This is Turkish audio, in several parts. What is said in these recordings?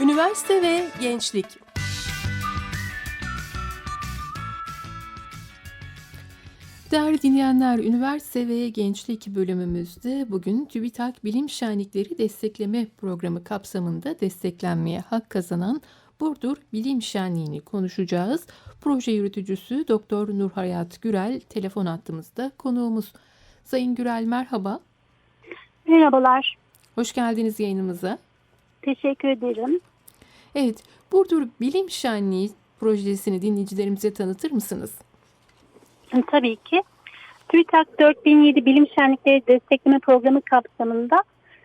Üniversite ve gençlik. Değerli dinleyenler, üniversite ve gençlik bölümümüzde bugün TÜBİTAK Bilim Şenlikleri Destekleme Programı kapsamında desteklenmeye hak kazanan Burdur Bilim Şenliği'ni konuşacağız. Proje yürütücüsü Doktor Nurhayat Gürel telefon attığımızda konuğumuz. Sayın Gürel merhaba. Merhabalar. Hoş geldiniz yayınımıza. Teşekkür ederim. Evet, Burdur Bilim Şenliği projesini dinleyicilerimize tanıtır mısınız? Tabii ki. TÜBİTAK 4007 Bilim Şenlikleri Destekleme Programı kapsamında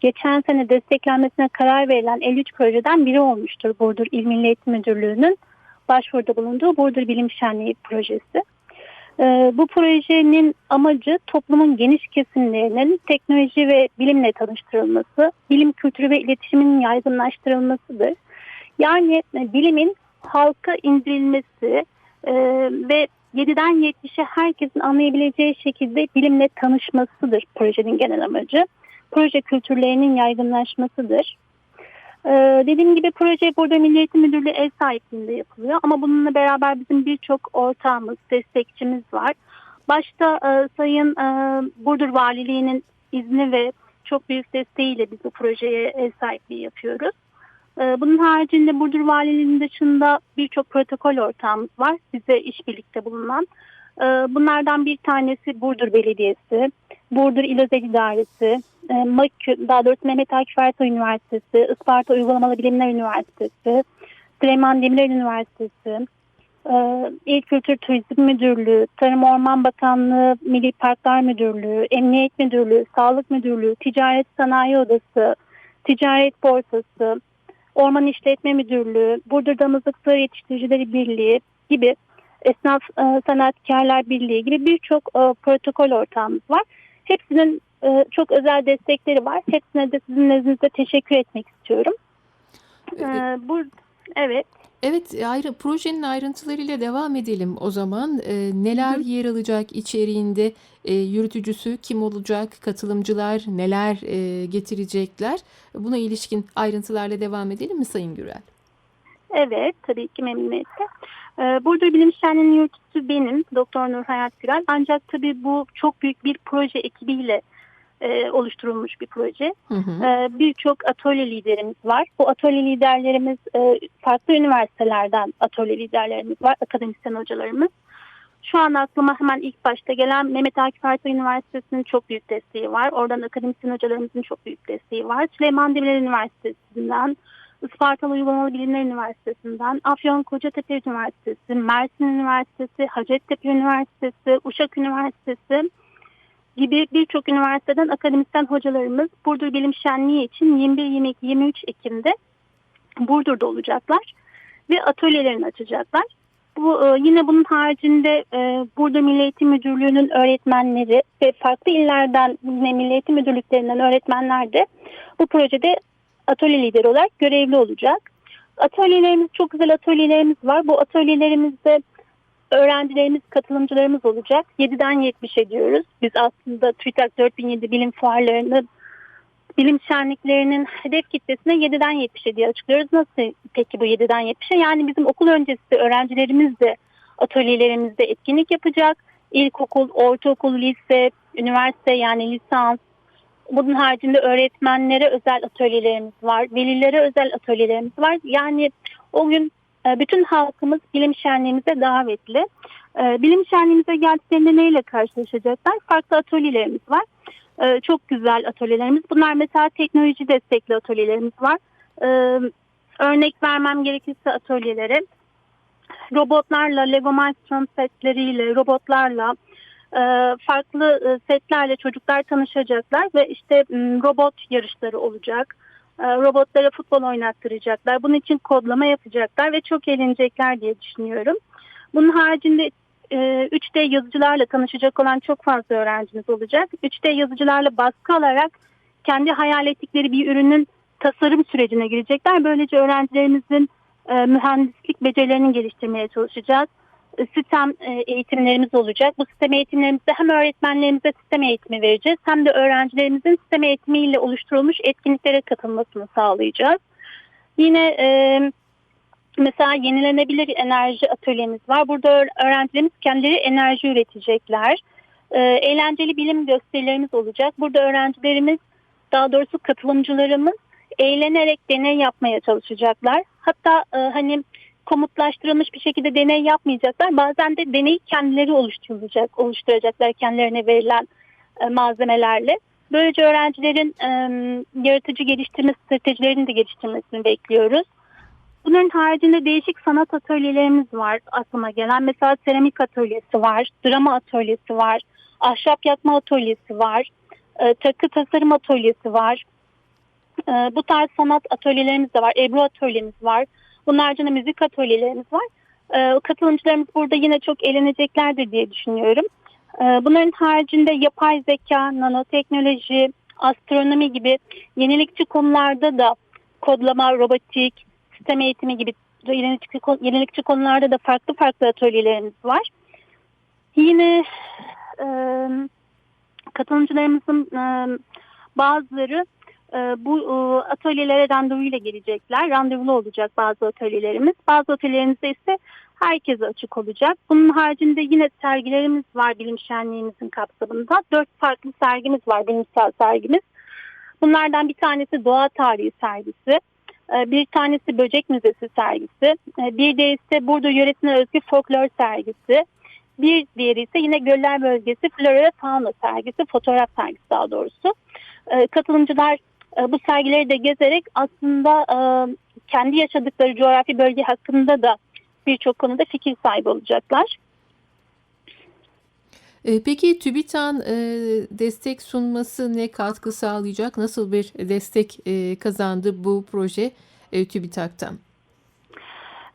geçen sene desteklenmesine karar verilen 53 projeden biri olmuştur Burdur İl Milli Eğitim Müdürlüğü'nün başvuruda bulunduğu Burdur Bilim Şenliği projesi. Ee, bu projenin amacı toplumun geniş kesimlerinin teknoloji ve bilimle tanıştırılması, bilim kültürü ve iletişimin yaygınlaştırılmasıdır. Yani e, bilimin halka indirilmesi e, ve 7'den 70'e herkesin anlayabileceği şekilde bilimle tanışmasıdır projenin genel amacı. Proje kültürlerinin yaygınlaşmasıdır. Ee, dediğim gibi proje burada Milli Eğitim Müdürlüğü ev sahipliğinde yapılıyor ama bununla beraber bizim birçok ortağımız, destekçimiz var. Başta e, Sayın e, Burdur Valiliği'nin izni ve çok büyük desteğiyle biz bu projeye ev sahipliği yapıyoruz. E, bunun haricinde Burdur Valiliği'nin dışında birçok protokol ortağımız var bize işbirlikte bulunan. E, bunlardan bir tanesi Burdur Belediyesi, Burdur İl Özel İdaresi, e, daha doğrusu Mehmet Akif Ersoy Üniversitesi, Isparta Uygulamalı Bilimler Üniversitesi, Süleyman Demirel Üniversitesi, e, İl Kültür Turizm Müdürlüğü, Tarım Orman Bakanlığı, Milli Parklar Müdürlüğü, Emniyet Müdürlüğü, Sağlık Müdürlüğü, Ticaret Sanayi Odası, Ticaret Borsası, Orman İşletme Müdürlüğü, Burdur Damızlık Sığır Yetiştiricileri Birliği gibi Esnaf e, Sanatkarlar Birliği gibi birçok e, protokol ortağımız var. Hepsinin e, çok özel destekleri var. Hepsine de sizin nezdinizde teşekkür etmek istiyorum. E, bu, evet. Evet, ayrı projenin ayrıntılarıyla devam edelim o zaman. E, neler Hı yer alacak içeriğinde, e, yürütücüsü kim olacak, katılımcılar neler e, getirecekler? Buna ilişkin ayrıntılarla devam edelim mi Sayın Gürel? Evet, tabii ki memnuniyetle. Ee, Burdur Bilim Şenliği'nin yürütücüsü benim, Doktor Nur Hayat Gürel. Ancak tabii bu çok büyük bir proje ekibiyle e, oluşturulmuş bir proje. Hı hı. Ee, Birçok atölye liderimiz var. Bu atölye liderlerimiz e, farklı üniversitelerden atölye liderlerimiz var, akademisyen hocalarımız. Şu an aklıma hemen ilk başta gelen Mehmet Akif Ersoy Üniversitesi'nin çok büyük desteği var. Oradan akademisyen hocalarımızın çok büyük desteği var. Süleyman Demirel Üniversitesi'nden, Ispartalı Uygulamalı Bilimler Üniversitesi'nden, Afyon Kocatepe Üniversitesi, Mersin Üniversitesi, Hacettepe Üniversitesi, Uşak Üniversitesi gibi birçok üniversiteden akademisyen hocalarımız Burdur Bilim Şenliği için 21-22-23 Ekim'de Burdur'da olacaklar ve atölyelerini açacaklar. Bu e, yine bunun haricinde e, Burdur Milli Eğitim Müdürlüğü'nün öğretmenleri ve farklı illerden yine Milli Eğitim Müdürlüklerinden öğretmenler de bu projede atölye lideri olarak görevli olacak. Atölyelerimiz çok güzel atölyelerimiz var. Bu atölyelerimizde öğrencilerimiz, katılımcılarımız olacak. 7'den 70 ediyoruz. Biz aslında TÜİTAK 4007 bilim fuarlarının bilim şenliklerinin hedef kitlesine 7'den 70'e diye açıklıyoruz. Nasıl peki bu 7'den 70'e? Yani bizim okul öncesi öğrencilerimiz de atölyelerimizde etkinlik yapacak. İlkokul, ortaokul, lise, üniversite yani lisans, bunun haricinde öğretmenlere özel atölyelerimiz var, velilere özel atölyelerimiz var. Yani o gün bütün halkımız bilim şenliğimize davetli. E, Bilim şenliğimize geldiklerinde neyle karşılaşacaklar? Farklı atölyelerimiz var. E, Çok güzel atölyelerimiz. Bunlar mesela teknoloji destekli atölyelerimiz var. Örnek vermem gerekirse atölyelere robotlarla, Lego Milestone setleriyle, robotlarla, e, farklı e, setlerle çocuklar tanışacaklar ve işte robot yarışları olacak. E, Robotlara futbol oynattıracaklar. Bunun için kodlama yapacaklar ve çok eğlenecekler diye düşünüyorum. Bunun haricinde e, 3D yazıcılarla tanışacak olan çok fazla öğrencimiz olacak. 3D yazıcılarla baskı alarak kendi hayal ettikleri bir ürünün tasarım sürecine girecekler. Böylece öğrencilerimizin e, mühendislik becerilerini geliştirmeye çalışacağız. Sistem e, eğitimlerimiz olacak. Bu sistem eğitimlerimizde hem öğretmenlerimize sistem eğitimi vereceğiz hem de öğrencilerimizin sistem eğitimiyle oluşturulmuş etkinliklere katılmasını sağlayacağız. Yine e, mesela yenilenebilir enerji atölyemiz var. Burada öğ- öğrencilerimiz kendileri enerji üretecekler. E, eğlenceli bilim gösterilerimiz olacak. Burada öğrencilerimiz daha doğrusu katılımcılarımız eğlenerek deney yapmaya çalışacaklar. Hatta e, hani komutlaştırılmış bir şekilde deney yapmayacaklar. Bazen de deneyi kendileri oluşturacak, oluşturacaklar kendilerine verilen e, malzemelerle. Böylece öğrencilerin e, yaratıcı geliştirme stratejilerini de geliştirmesini bekliyoruz. Bunların haricinde değişik sanat atölyelerimiz var aklıma gelen. Mesela seramik atölyesi var, drama atölyesi var, ahşap yakma atölyesi var, e, takı tasarım atölyesi var. E, bu tarz sanat atölyelerimiz de var, ebru atölyemiz var. Bunun haricinde müzik atölyelerimiz var. E, katılımcılarımız burada yine çok eğleneceklerdir diye düşünüyorum. E, bunların haricinde yapay zeka, nanoteknoloji, astronomi gibi yenilikçi konularda da kodlama, robotik, sistem eğitimi gibi yenilikçi, yenilikçi konularda da farklı farklı atölyelerimiz var. Yine e, katılımcılarımızın e, bazıları e, bu e, atölyelere randevuyla gelecekler. Randevulu olacak bazı atölyelerimiz. Bazı atölyelerimizde ise herkese açık olacak. Bunun haricinde yine sergilerimiz var bilim şenliğimizin kapsamında. Dört farklı sergimiz var, bilimsel sergimiz. Bunlardan bir tanesi doğa tarihi sergisi. E, Bir tanesi böcek müzesi sergisi. E, Bir de ise Burdur yöresine özgü folklor sergisi. Bir diğeri ise yine göller bölgesi flora fauna sergisi, fotoğraf sergisi daha doğrusu. E, Katılımcılar e, bu sergileri de gezerek aslında e, kendi yaşadıkları coğrafi bölge hakkında da birçok konuda fikir sahibi olacaklar. E, Peki TÜBİTAK'ın destek sunması ne katkı sağlayacak? Nasıl bir destek kazandı bu proje TÜBİTAK'tan?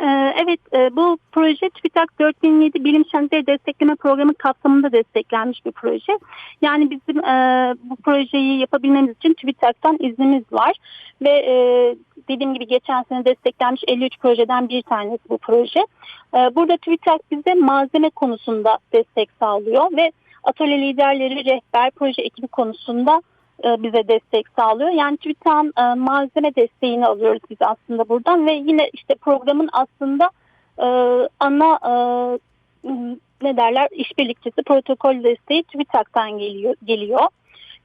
Ee, Evet, e, bu proje TÜBİTAK 4007 Bilim Şenlikleri Destekleme Programı kapsamında desteklenmiş bir proje. Yani bizim e, bu projeyi yapabilmemiz için TÜBİTAK'tan iznimiz var ve e, dediğim gibi geçen sene desteklenmiş 53 projeden bir tanesi bu proje. Burada TÜBİTAK bize malzeme konusunda destek sağlıyor ve atölye liderleri, rehber, proje ekibi konusunda bize destek sağlıyor. Yani TÜBİTAK'ın e, malzeme desteğini alıyoruz biz aslında buradan ve yine işte programın aslında e, ana e, ne derler işbirlikçisi protokol desteği TÜBİTAK'tan geliyor. geliyor.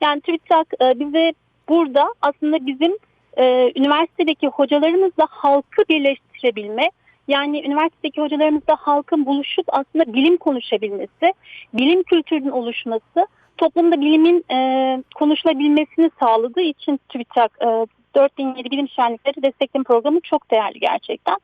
Yani TÜBİTAK e, bize burada aslında bizim e, üniversitedeki hocalarımızla halkı birleştirebilme yani üniversitedeki hocalarımızla halkın buluşup aslında bilim konuşabilmesi, bilim kültürünün oluşması toplumda bilimin e, konuşulabilmesini sağladığı için TÜBİTAK e, 4007 Bilim Şenlikleri Destekleme Programı çok değerli gerçekten.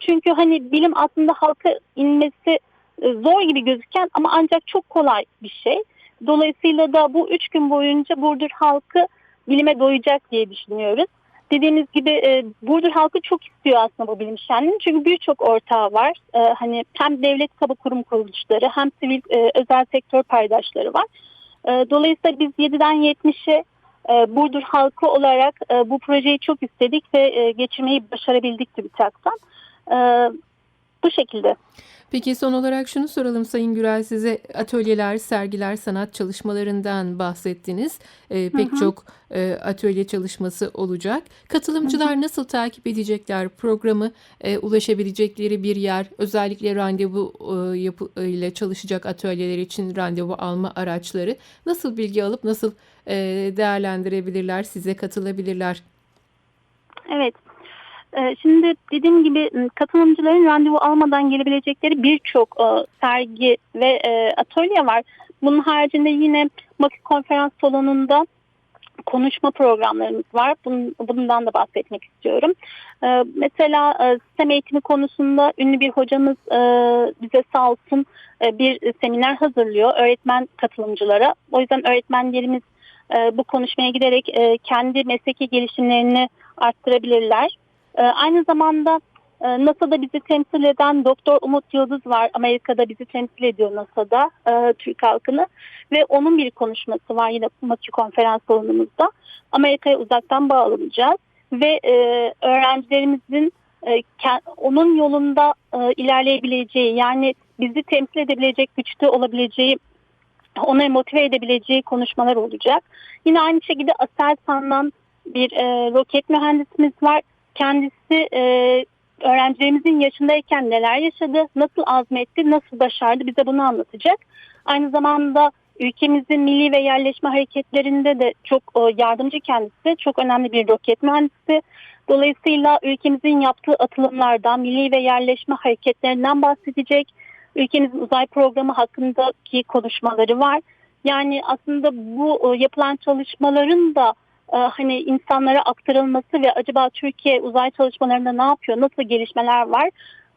Çünkü hani bilim aslında halka inmesi e, zor gibi gözüken ama ancak çok kolay bir şey. Dolayısıyla da bu üç gün boyunca Burdur halkı bilime doyacak diye düşünüyoruz. Dediğimiz gibi e, Burdur halkı çok istiyor aslında bu bilim şenliğini. Çünkü birçok ortağı var. E, hani hem devlet kamu kurum kuruluşları hem sivil e, özel sektör paydaşları var. E, dolayısıyla biz 7'den 70'e e, Burdur halkı olarak e, bu projeyi çok istedik ve e, geçirmeyi başarabildik TÜBİTAK'tan. E, bu şekilde. Peki son olarak şunu soralım Sayın Gürel size atölyeler, sergiler, sanat çalışmalarından bahsettiniz. E, pek Hı hı. çok e, atölye çalışması olacak. Katılımcılar nasıl takip edecekler programı, e, ulaşabilecekleri bir yer, özellikle randevu e, yapı, ile çalışacak atölyeler için randevu alma araçları nasıl bilgi alıp nasıl e, değerlendirebilirler, size katılabilirler? Evet. Ee, Şimdi dediğim gibi m, katılımcıların randevu almadan gelebilecekleri birçok e, sergi ve e, atölye var. Bunun haricinde yine Maki Konferans Salonu'nda konuşma programlarımız var. Bundan da bahsetmek istiyorum. Ee, Mesela e, sistem eğitimi konusunda ünlü bir hocamız e, bize sağ olsun bir seminer hazırlıyor öğretmen katılımcılara. O yüzden öğretmenlerimiz bu konuşmaya giderek kendi mesleki gelişimlerini arttırabilirler. E, Aynı zamanda e, NASA'da bizi temsil eden Doktor Umut Yıldız var. Amerika'da bizi temsil ediyor NASA'da e, Türk halkını ve onun bir konuşması var yine Maki konferans salonumuzda. Amerika'ya uzaktan bağlanacağız ve e, öğrencilerimizin e, onun yolunda e, ilerleyebileceği yani bizi temsil edebilecek güçte olabileceği onları motive edebileceği konuşmalar olacak. Yine aynı şekilde Aselsan'dan bir e, roket mühendisimiz var. Kendisi e, öğrencilerimizin yaşındayken neler yaşadı, nasıl azmetti, nasıl başardı bize bunu anlatacak. Aynı zamanda ülkemizin milli ve yerleşme hareketlerinde de çok e, yardımcı kendisi, çok önemli bir roket mühendisi. Dolayısıyla ülkemizin yaptığı atılımlardan, milli ve yerleşme hareketlerinden bahsedecek. Ülkemizin uzay programı hakkındaki konuşmaları var. Yani aslında bu e, yapılan çalışmaların da hani insanlara aktarılması ve acaba Türkiye uzay çalışmalarında ne yapıyor, nasıl gelişmeler var?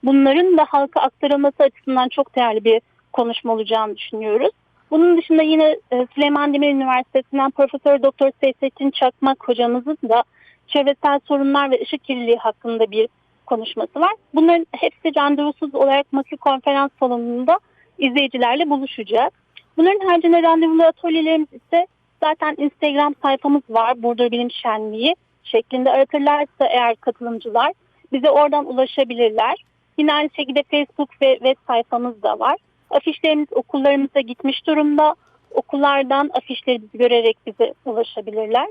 Bunların da halka aktarılması açısından çok değerli bir konuşma olacağını düşünüyoruz. Bunun dışında yine e, Süleyman Demirel Üniversitesi'nden Profesör Doktor Seyfettin Çakmak hocamızın da çevresel sorunlar ve ışık kirliliği hakkında bir konuşması var. Bunların hepsi randevusuz olarak Maki konferans salonunda izleyicilerle buluşacak. Bunların haricinde randevulu atölyelerimiz ise zaten Instagram sayfamız var. Burdur Bilim Şenliği şeklinde aratırlarsa eğer katılımcılar bize oradan ulaşabilirler. Yine aynı şekilde Facebook ve web sayfamız da var. Afişlerimiz okullarımıza gitmiş durumda. Okullardan afişlerimizi görerek bize ulaşabilirler.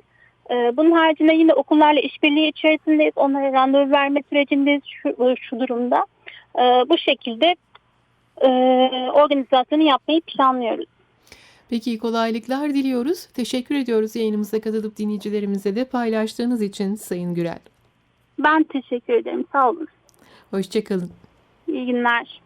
Ee, Bunun haricinde yine okullarla işbirliği içerisindeyiz. Onlara randevu verme sürecindeyiz şu, şu durumda. Ee, Bu şekilde e, organizasyonu yapmayı planlıyoruz. Peki kolaylıklar diliyoruz. Teşekkür ediyoruz yayınımıza katılıp dinleyicilerimize de paylaştığınız için Sayın Gürel. Ben teşekkür ederim. Sağ olun. Hoşçakalın. İyi günler.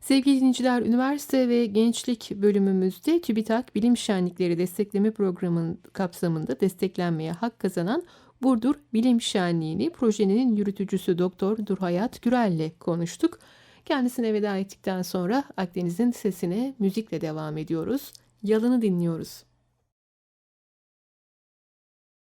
Sevgili dinleyiciler, üniversite ve gençlik bölümümüzde TÜBİTAK Bilim Şenlikleri Destekleme Programı'nın kapsamında desteklenmeye hak kazanan Burdur Bilim Şenliği'ni projenin yürütücüsü Doktor Durhayat Gürel'le konuştuk. Kendisine veda ettikten sonra Akdeniz'in sesine müzikle devam ediyoruz. Yalını dinliyoruz.